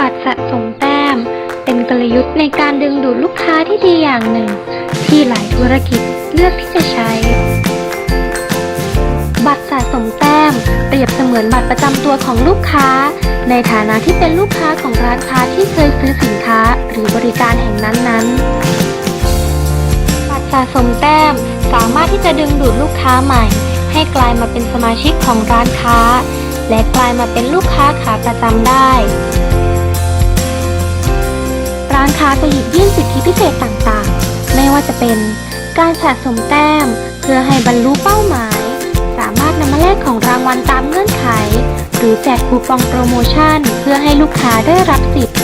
บัตรสะสมแต้ม เป็นกลยุทธ์ในการดึงดูดลูกค้าที่ดีอย่างหนึ่ง ที่หลายธุรกิจเลือกที่จะใช้ บัตรสะสมแต้ม เปรียบเสมือนบัตรประจำตัวของลูกค้า ในฐานะที่เป็นลูกค้าของร้านค้าที่เคยซื้อสินค้าหรือบริการแห่งนั้นๆ บัตรสะสมแต้มสามารถที่จะดึงดูดลูกค้าใหม่ ให้กลายมาเป็นสมาชิกของร้านค้า และกลายมาเป็นลูกค้าขาประจำได้าจะหยิบยื่นสิทธิพิเศษต่างๆ ไม่ว่าจะเป็นการสะสมแต้ม เพื่อให้บรรลุเป้าหมาย สามารถนำมาแลกของรางวัลตามเงื่อนไข หรือแจกคูปองโปรโมชั่น เพื่อให้ลูกค้าได้รับสิทธิ์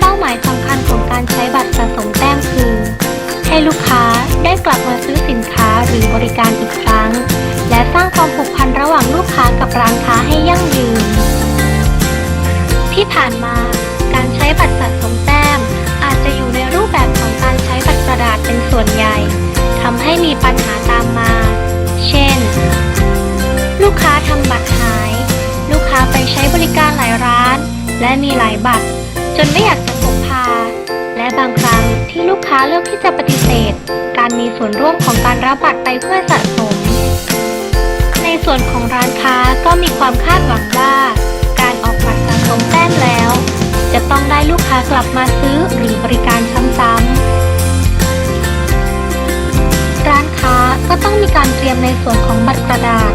เป้าหมายสำคัญของการใช้บัตรสะสมแต้มคือ ให้ลูกค้าได้กลับมาซื้อสินค้าหรือบริการอีกครั้ง และสร้างความผูกพันระหว่างลูกค้ากับร้านค้าให้ยั่งยืน ที่ผ่านมา บัตรสะสมแต้ม อาจจะอยู่ในรูปแบบของการใช้บัตรกระดาษเป็นส่วนใหญ่ทำให้มีปัญหาตามมา เช่น ลูกค้าทำบัตรหาย ลูกค้าไปใช้บริการหลายร้าน และมีหลายบัตร จนไม่อยากจะพกพา และบางครั้งที่ลูกค้าเลือกที่จะปฏิเสธ การมีส่วนร่วมของการรับบัตรไปเพื่อสะสม ในส่วนของร้านค้าก็มีความคาดหวังว่า ลูกค้ากลับมาซื้อหรือบริการซ้ำๆ ร้านค้าก็ต้องมีการเตรียมในส่วนของบัตรกระดาษ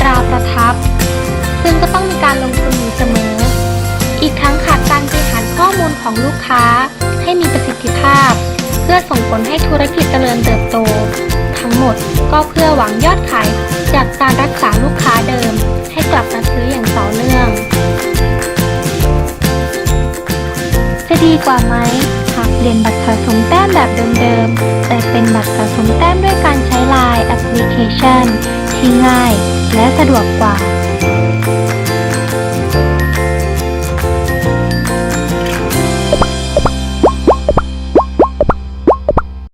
ตราประทับ ซึ่งก็ต้องมีการลงทุนอยู่เสมอ อีกทั้งขาดการบริหารข้อมูลของลูกค้าให้มีประสิทธิภาพ เพื่อส่งผลให้ธุรกิจเจริญเติบโต ทั้งหมดก็เพื่อหวังยอดขายจากการรักษาลูกค้าเดิม ให้กลับมาซื้ออย่างต่อเนื่อง ดีกว่าไหมหากเปลี่ยนบัตรสะสมแต้มแบบเดิมๆ แต่เป็นบัตรสะสมแต้มด้วยการใช้ไลน์แอปพลิเคชันที่ง่ายและสะดวกกว่า